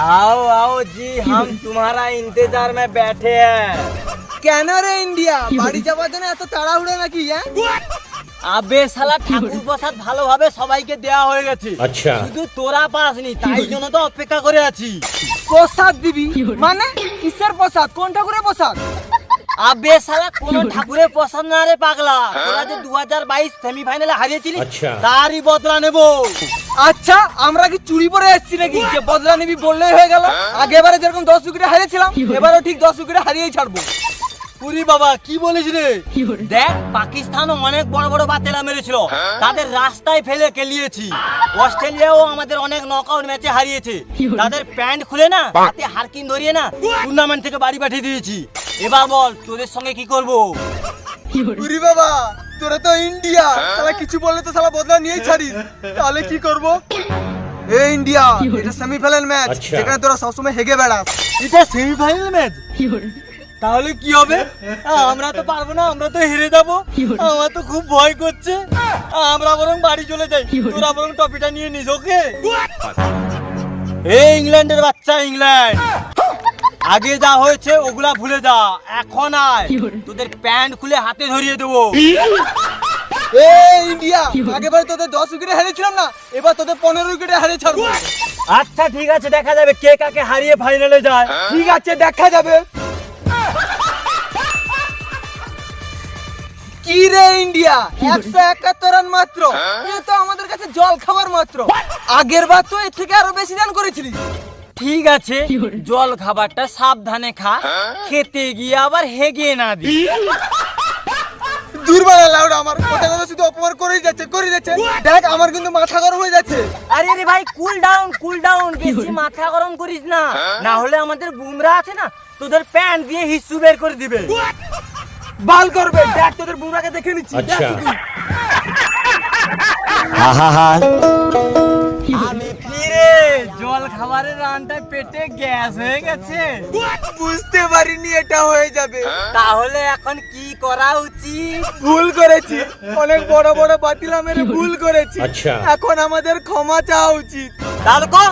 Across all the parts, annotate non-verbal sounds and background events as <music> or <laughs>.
आओ आओ जी हम तुम्हारा इंतजार में बैठे हैं কেন রে ইন্ডিয়া বাড়ি যাওয়ার জন্য এত তাড়াহুড়ো নাকি হ্যাঁ আবে শালা ঠাকুর প্রসাদ ভালোভাবে সবাইকে দেওয়া হয়ে গেছে আচ্ছা শুধু তোরা পাসনি তাই জন্য তো অপেক্ষা করে আছি প্রসাদ দিবি মানে কিসের প্রসাদ কোন ঠাকুরের প্রসাদ আবে শালা কোন ঠাকুরের প্রসাদ না রে পাগলা। তোরা যে দু হাজার বাইশ সেমিফাইনালে হারিয়েছিলি আচ্ছা। তারই বদলা নেব। আচ্ছা আমরা কি চুরি পরে এসেছি নাকি? যে বদলা নিবি বললেই হয়ে গেল। আগে এবারে যেরকম দশ উইকেটে হারিয়েছিলাম এবারও ঠিক দশ উইকেটে হারিয়েই ছাড়বো। পুরি বাবা কি বলিস রে? দেখ পাকিস্তান অনেক বড় বড় বাতেলা মেরেছিল। তাদের রাস্তায় ফেলে কেলিয়েছি। অস্ট্রেলিয়াও আমাদের অনেক নকআউট ম্যাচে হারিয়েছে। তাদের প্যান্ট খুলে না হাতে হারকিন ধরিয়ে না টুর্নামেন্ট থেকে বাড়ি পাঠিয়ে দিয়েছি। এবার বল তোদের সঙ্গে কি করব? পুরি বাবা তোরা তো ইন্ডিয়া। তাহলে কিছু বললে তো সালা বদলা নিয়েই ছাড়িস। তাহলে কি করব? এই ইন্ডিয়া এটা সেমিফাইনাল ম্যাচ আচ্ছা। যেখানে তোরা সবসময় হেগে বেড়াস। এটা সেমিফাইনাল ম্যাচ তাহলে কি হবে? আমরা তো পারব না আমরা তো হেরে যাব। আমার তো খুব ভয় করছে। আমরা বরং বাড়ি চলে যাই। তোরা বরং টপিটা নিয়ে নিস ওকে? এই ইংল্যান্ডের বাচ্চা ইংল্যান্ড। আগে যা হয়েছে ওগুলা ভুলে যা। এখন আয়। তোদের প্যান্ট খুলে হাতে ধরিয়ে দেবো। এই ইন্ডিয়া আগেবারে তোদের দশ উইকেটে হারিয়েছিলাম না? এবার তোদের পনেরো উইকেটে হারিয়ে ছাড়বো। আচ্ছা ঠিক আছে দেখা যাবে কে কাকে হারিয়ে ফাইনালে যায়। ঠিক আছে দেখা যাবে। কি রে ইন্ডিয়া? একশো একাত্তর রান মাত্র। এ তো আমাদের কাছে জল খাবার মাত্র আগের বার তো এর থেকে আরও বেশি রান করেছিলি ঠিক আছে জল খাবারটা সাবধানে খা খেতে গিয়ে আবার হেগে না দি। দুর্বল লাউড আমার কথা কথা শুধু অপমান করেই যাচ্ছে করে যাচ্ছে। দেখ আমার কিন্তু মাথা গরম হয়ে যাচ্ছে। আরে রে ভাই কুল ডাউন কুল ডাউন বেশি মাথা গরম করিস না। না হলে আমাদের বুমরা আছে না তোদের প্যান্ট দিয়ে হিসু বের করে দিবে। বাল করবে। দেখ তোদের বুমরাকে দেখে নিচ্ছি। আচ্ছা। খাবারের রানটা পেটে গ্যাস হয়ে গেছে। বুঝতে পারিনি এটা হয়ে যাবে। তাহলে এখন কি করা উচিত? ভুল করেছি। অনেক বড় বড় বাতিলা মেরে ভুল করেছি। আচ্ছা। এখন আমাদের ক্ষমা চাওয়া উচিত। কর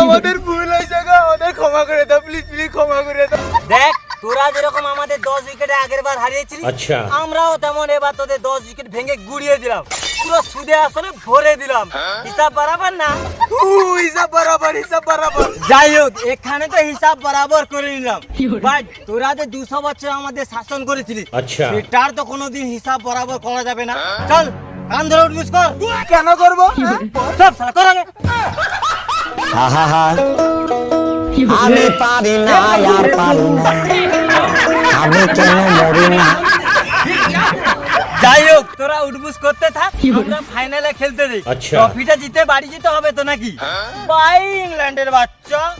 আমাদের ভুল হয়েছে গো। আমাদের ক্ষমা করে দাও প্লিজ প্লিজ ক্ষমা করে দাও। দেখ তোরা যেরকম আমাদের দশ উইকেটে আগের বার হারিয়েছিলি আচ্ছা। আমরাও তেমন এবার তোদের দশ উইকেট ভেঙে গুড়িয়ে দিলাম। পুরো সুদে আসলে ভরে দিলাম। হিসাব বরাবর না। হিসাব বরাবর হিসাব বরাবর। যাই হোক এখানে তো হিসাব বরাবর করে নিলাম। বাট তোরা যে দুশো বছর আমাদের শাসন করেছিলি আচ্ছা। সেটার তো কোনোদিন হিসাব বরাবর করা যাবে না। চল কান ধরে উঠবিস কর। কেন করব? হ্যাঁ? সব কর আগে। আমি পারি না আর পারি না। <laughs> আমি কেন মরি না যাই হোক তোরা উঠবুস করতে থাক আমরা ফাইনালে খেলতে দিই আচ্ছা। ট্রফিটা জিতে বাড়ি যেতে হবে তো নাকি? বাই ইংল্যান্ডের বাচ্চা। <laughs>